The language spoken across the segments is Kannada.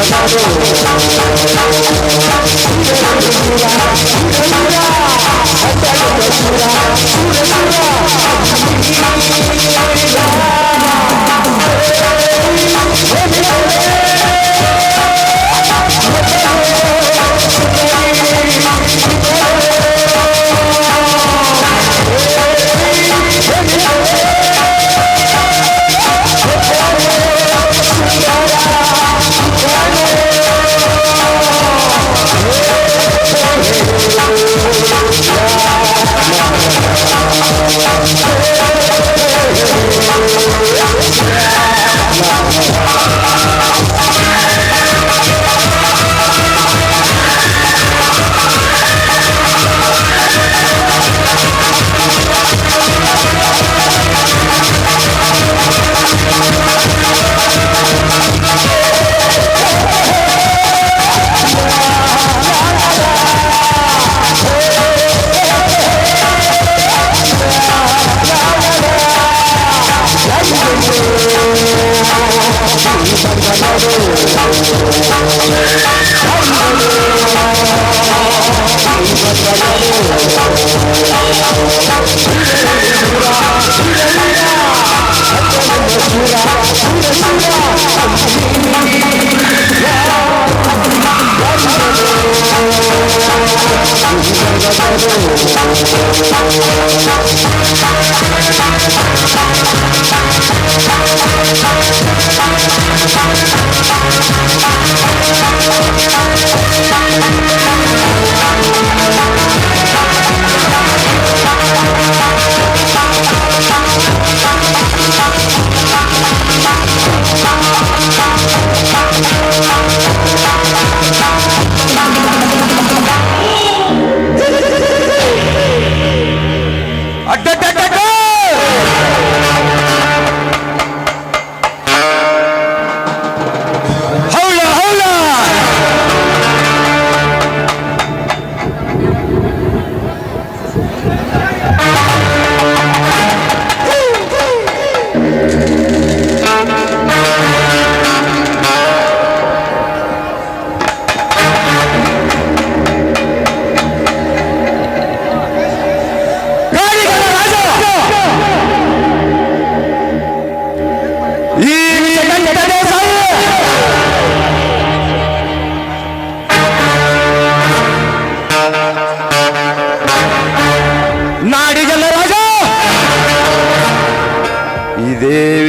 Thank you.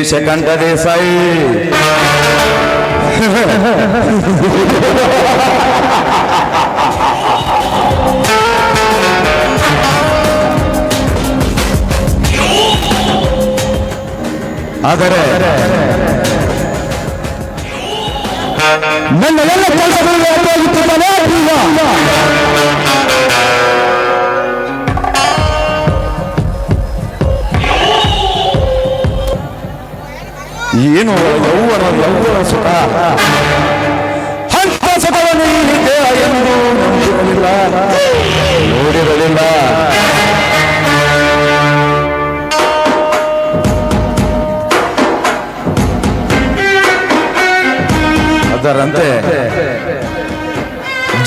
ಇದೇ ವಿಷಕಂಠ ದೇಸಾಯಿ ಆದರೆ ನನ್ನ ಎಲ್ಲ ಕೆಲಸಗಳು ಅಡ್ಡಿಯಾಗುತ್ತಿದ್ದಾನೆ ಏನು ಯೌವನ ಯೌವನ ಸುಖ ಹಂತ ಸುಖವನ್ನು ನೀಡಿದೆ ಎಂದು ನಂಬಿರಲಿಲ್ಲ ನೋಡಿರಲಿಲ್ಲ ಅದರಂತೆ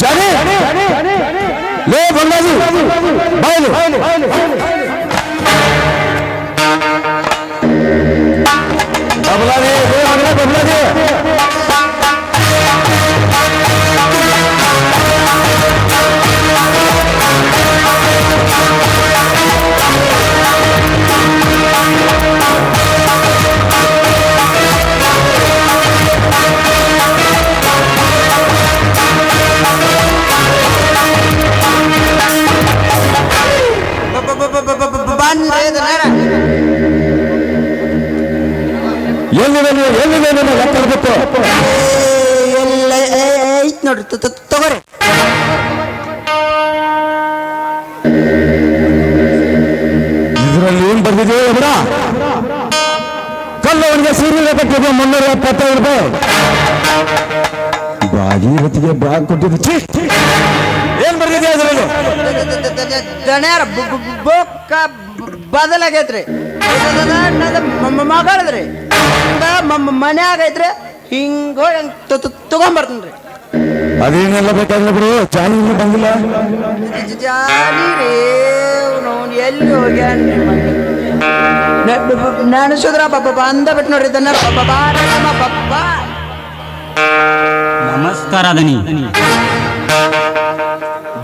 ಜನ ಲೇ ಬಂದಾಜಿ ಬಯಲು ಕಲ್ಲವನಿಗೆ ಕೊಟ್ಟಿದ್ದೆ ಕಟ್ಟಿದೆ ಮುನ್ನೂರ ಎಪ್ಪತ್ತೈದು ರೂಪಾಯಿ. ಭಾಗೀರಥಿಗೆ ಬ್ಯಾಗ್ ಕೊಟ್ಟಿದ್ದು. ಏನ್ ಬರ್ದಿದೆ ಅದರಲ್ಲಿ ದಣ್ಯಾರ ಬೊಕ್ಕ ಬದಲಾಗೈತ್ರಿ. ಮಗಳದ್ರಿ ಮನ್ಯಾಗ ಐತ್ರಿ ಹಿಂಗ ತಗೊಂಬರ್ತನ್ರಿ ಅದೇನೆಲ್ಲ ಬೇಕಾಗಿಲ್ಲ ಬಿಡು. ಚಾಲಿ ಬಂದಿಲ್ಲ. ಜಾನಿ ರೀ ಎಲ್ಲಿ ಹೋಗ್ಯಾನ್ರಿ ನೆನಸಿದ್ರ ಬಬ್ಬ ಬಂದ ಬಿಟ್ಟು ನೋಡ್ರಿ ಇದನ್ನ. ಬಬ್ಬ ನಮಸ್ಕಾರ ದನಿ.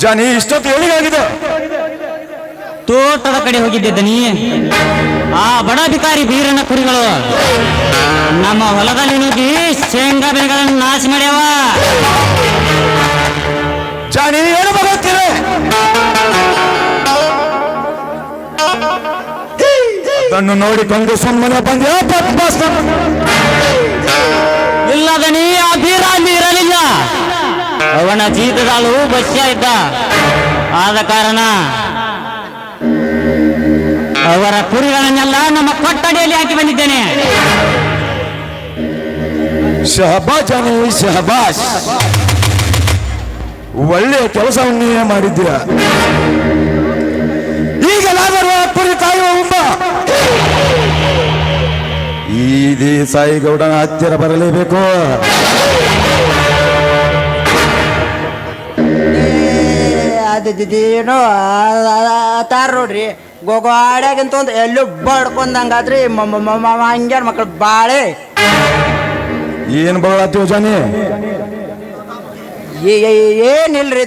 ಜನಿ ಇಷ್ಟೊತ್ತು ಹೇಳಿಗಾಗಿದೆ ತೋಟದ ಕಡೆ ಹೋಗಿದ್ದೆ ದನಿ. ಆ ಬಡ ಬಿಕಾರಿ ಬೀರನ ಕುರಿಗಳು. ನಮ್ಮ ಹೊಲದಲ್ಲಿ ನುಗ್ಗಿ ಶೇಂಗಾ ಬೆಳೆಗಳನ್ನು ನಾಶ ಮಾಡ್ಯಾವ. ಅದನ್ನು ನೋಡಿಕೊಂಡು ಸುಮ್ಮನೆ ಬಂದೆ ಇಲ್ಲದ ನೀ ಆ ಬೀರ ಅಲ್ಲಿ ಇರಲಿಲ್ಲ. ಅವನ ಜೀತದಾಳು ಬಸ್ಯ ಇದ್ದ. ಆದ ಕಾರಣ ಅವರ ಕುರಿಗಳನ್ನೆಲ್ಲ ನಮ್ಮ ಕೊಟ್ಟಡಿಯಲ್ಲಿ ಹಾಕಿ ಬಂದಿದ್ದೇನೆ. ಶಹಬಾಜ್ ಶಹಬಾಜ್ ಒಳ್ಳೆಯ ಕೆಲಸವನ್ನೇ ಮಾಡಿದ್ದೀರ? ಈಗಲಾದರೂ ಕುರಿ ಕಾಯುವ ಉಂಬ. ಈ ಸಾಯಿಗೌಡನ ಹತ್ತಿರ ಬರಲೇಬೇಕು. ಅದೇನೋ ತಾರ ನೋಡ್ರಿ ಗೊಗಾಡ್ಯಾಗಿಂತ ಒಂದು ಎಲ್ಲೂ ಬಡ್ಕೊಂಡಂಗಾದ್ರಿ ಹಂಗ್ಯಾರ ಮಕ್ಳು ಬಾಳೆ. ಏನ್ ಬಗಳತ್ತೀವ ಜಾನಿ? ಏ- ಏ- ಏನಿಲ್ರಿ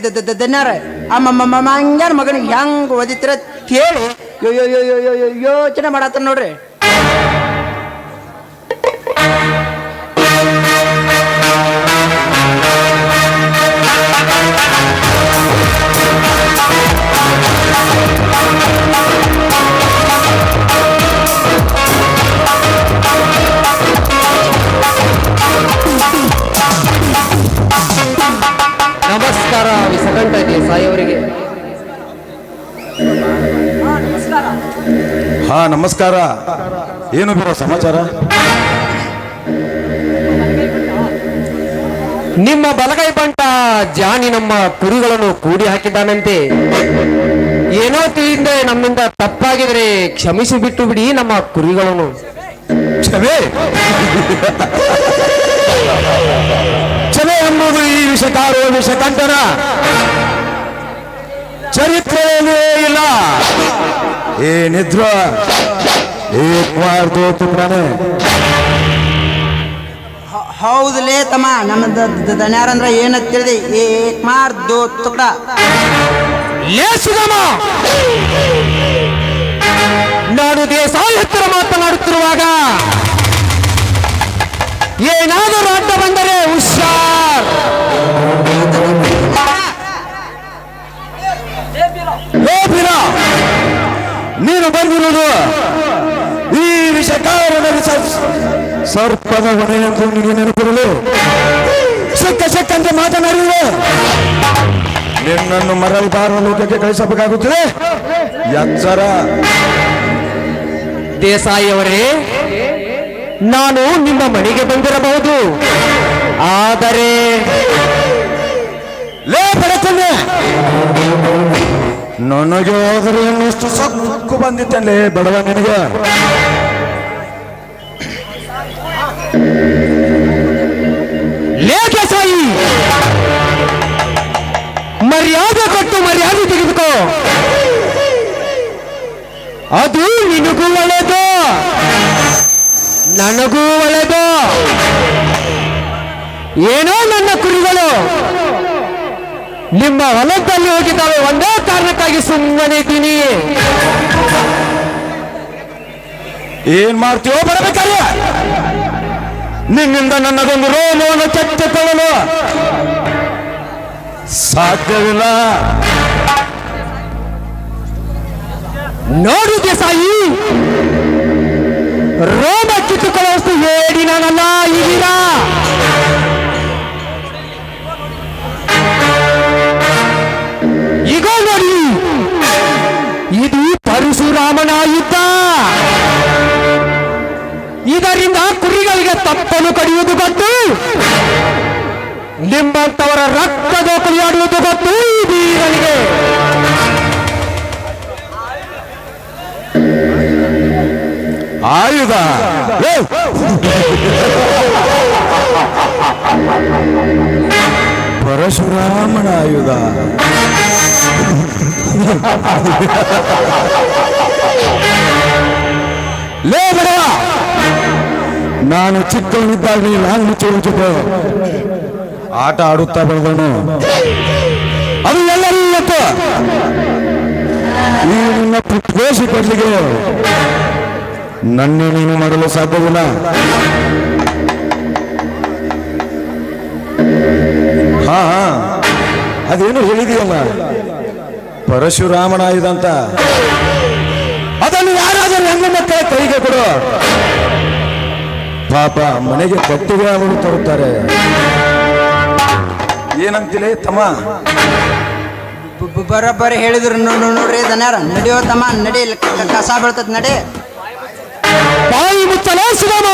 ಮಮ್ಮ ಅಮ್ಮ ಹಂಗ್ಯಾರ ಮಗನಿಗೆ ಹೆಂಗ್ ಓದಿತ್ರ ಕೇಳಿ ಯೋಚನೆ ಮಾಡತ್ತ ನೋಡ್ರಿ ಹಾ ನಮಸ್ಕಾರ. ಏನು ಬರೋ ಸಮಾಚಾರ? ನಿಮ್ಮ ಬಲಗೈ ಬಂಟ ಜಾನಿ ನಮ್ಮ ಕುರಿಗಳನ್ನು ಕೂಡಿ ಹಾಕಿದ್ದಾನಂತೆ. ಏನೋ ತಿಳಿದೆ ನಮ್ಮಿಂದ ತಪ್ಪಾಗಿದ್ರೆ ಕ್ಷಮಿಸಿ ಬಿಟ್ಟು ಬಿಡಿ ನಮ್ಮ ಕುರಿಗಳನ್ನು. ಕ್ಷಮೆ. ಕ್ಷಮೆ ಎಂಬುದು ಈ ವಿಷಕಾರೋ ವಿಷಕಂಠನ. ಚರಿತ್ರೆಯಲ್ಲೇ ಇಲ್ಲ. ಏನಿದ್ರು ನಿದ್ರ ಬಾರ್ ದೋ ತುಮ್ರಾನೆ ಹ- ಹೌದಲೇ ತಮ್ಮ ನಮ್ಮ ದಣ್ಯಾರಂದ್ರ ಏನಂತ ತಿಳಿದಿ ಏಕ್ ಮಾರ್ ದೋ ಲೇ ಸರ್ಪದ ಹೊಣೆ ಎಂದು ನಿನಗೆ ನೆನಪಿರಲು. ಸಿಕ್ಕ ಸಿಕ್ಕಂತೆ ಮಾತನಾಡಿರುವೆ ನಿನ್ನನ್ನು ಮರಳಿದಾರ ಲೋಕಕ್ಕೆ ಕಳಿಸಬೇಕಾಗುತ್ತದೆ. ಎಚ್ಚರ ದೇಸಾಯಿಯವರೇ ನಾನು ನಿಮ್ಮ ಮನೆಗೆ ಬಂದಿರಬಹುದು. ಆದರೆ ಲೇ ಪಡಕನ್ನೆ ನನಗೆ ಹೋದರೆ ಇನ್ನಷ್ಟು ಸಕ್ಕು ಬಂದಿತ್ತಲ್ಲೇ ಬಡವ ನಿನಗೆ. ಲೇಖೆ ಸಾಯಿ. ಮರ್ಯಾದೆ ಕೊಟ್ಟು ಮರ್ಯಾದೆ ತೆಗೆದುಕೋ. ಅದು ನಿನಗೂ ಒಳ್ಳೆದು ನನಗೂ ಒಳ್ಳೆದು ಏನೋ ನನ್ನ ಕುರಿಗಳು. ನಿಮ್ಮ ಹೊಲದಲ್ಲಿ ಹೋಗಿದ್ದಾವೆ, ಒಂದೇ ಕಾರಣಕ್ಕಾಗಿ ಸುಮ್ಮನೆ ಇದ್ದೀನಿ. ಏನ್ ಮಾಡ್ತೀವೋ ಬರಬೇಕಾರೆ ನಿನ್ನಿಂದ ನನ್ನದೊಂದು ರೋಮವನ್ನು ಕೆತ್ತಿಕೊಳ್ಳಲು ಸಾಧ್ಯವಿಲ್ಲ. ನೋಡು ದೇಸಾಯಿ ರೋಮ ಕಿತ್ತುಕೊಳ್ಳುವಷ್ಟು ಹೇಳಿ ನಾನಲ್ಲ ಇದೀರ ಈಗ ನೋಡಿ, ಇದು ಪರಶುರಾಮನ ಯುದ್ಧ. ಇದರಿಂದ ತಪ್ಪನ್ನು ಕಡಿಯುವುದು ಗೊತ್ತು. ನಿಮ್ಮಂತವರ ರಕ್ತ ದೋಕಲಿಯಾಡುವುದು ಗೊತ್ತು ಬೀರನಿಗೆ ಆಯುಧ! ಪರಶುರಾಮನ ಆಯುಧ. ಲೇ ಬಡವ ನಾನು ಚಿಕ್ಕವನಿದ್ದಾಗ ನಾನು ಮುಚ್ಚುತ್ತಿದ್ದೆ ಆಟ ಆಡುತ್ತಾ ಬೆಳೆದನು ಅದು ಎಲ್ಲರೂ ಇವತ್ತು ಈ ನಿನ್ನ ಪ್ರವೇಶ ಕೊಡ್ಲಿಕ್ಕೆ ನನ್ನೇ ನೀನು ಮಾಡಲು ಸಾಧ್ಯವಿಲ್ಲ. ಹಾ ಹಾ. ಅದೇನು ಹೇಳಿದೆಯಲ್ಲ ಪರಶುರಾಮನ ಅಂತ. ಅದನ್ನು ಯಾರಾದರೂ ಹೆಣ್ಣು ಮಕ್ಕಳ ಕೈಗೆ ಕೊಡು. ಪಾಪ ಮನೆಗೆ ಕಟ್ಟಿಗೆ ಅವರು ತರುತ್ತಾರೆ. ಏನಂತಿಲೆ ತಮ್ಮ? ಬರೋಬ್ಬರ ಹೇಳಿದ್ರು ನೋ- ನೋ- ನೋಡ್ರಿ ದನಾರ ನಡೆಯೋ ತಮ್ಮ ನಡಿ ಕಸ ಬೀಳ್ತದ ನಡಿ. ಬಾಯಿ ಮುಚ್ಚಲೇ ಸುಗಮ.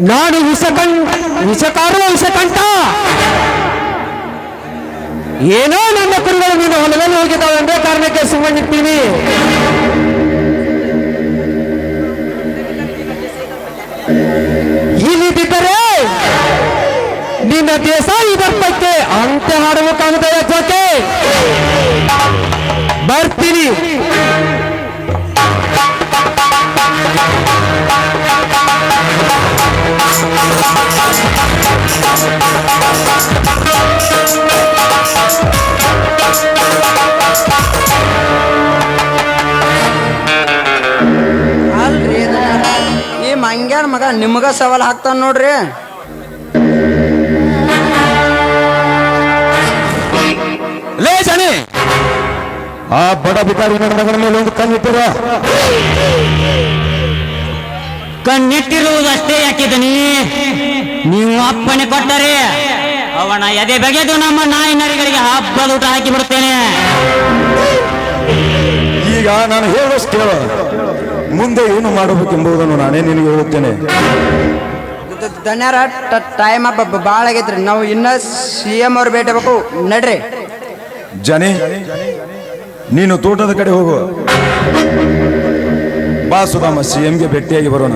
ನಾನು ವಿಷಕಂ ವಿಷಕಾರುವ ವಿಷಕಂಠ. ಏನೋ ನನ್ನ ಕುರಿಗಳು ನೀನು ಹೊಲದಲ್ಲಿ ಹೋಗಿದ್ದಾವೆ ಎಂದೇ ಕಾರಣಕ್ಕೆ ಸುಮ್ಮನಿರ್ತೀನಿ ಇಲ್ಲಿ ಬಿದ್ದರೆ ನಿನ್ನ ದೇಶ ಇದಕ್ಕೆ ಅಂತ್ಯ ಹಾಡಬೇಕಾಗುತ್ತದೆ ಜೊತೆ ಬರ್ತೀನಿ ಮಗ ನಿಮ್ಗ ಸವಾಲ್ ಹಾಕ್ತಾನ ನೋಡ್ರಿ. ಲೇ ಜನಿ ಆ ಬಡ ಬಿಕಾರಿ ನನ್ನ ಮಗನ ಮೇಲೆ ಒಂದು ಕಣ್ಣಿಟ್ಟಿರ ಕಣ್ಣಿಟ್ಟಿರುವುದಷ್ಟೇ ಯಾಕಿದನಿ ನೀವು ಅಪ್ಪಣೆ ಕೊಟ್ಟರೆ ಅವನ ಎದೆ ಬಗೆದು ನಮ್ಮ ನಾಯಿ ನರಿಗಳಿಗೆ ಹಬ್ಬದ ಊಟ ಹಾಕಿ ಬಿಡ್ತೇನೆ ಈಗ ನಾನು ಹೇಳೋಷ್ಟು ಕೇಳು. ಮುಂದೆ ಏನು ಮಾಡಬೇಕೆಂಬುದನ್ನು ನಾನೇ ನಿನಗೆ ಹೇಳುತ್ತೇನೆ. ಧನ್ಯರ ಟೈಮ್ ಭಾಳ ಆಗೈತ್ರಿ. ನಾವು ಇನ್ನ ಸಿ ಎಂ ಅವ್ರು ಭೇಟಿ ಬೇಕು ನಡ್ರಿ. ಜನಿ ನೀನು ತೋಟದ ಕಡೆ ಹೋಗು. ಬಾ ಸುಧಾಮ ಸಿ ಎಂಗೆ ಭೇಟಿಯಾಗಿ ಬರೋಣ.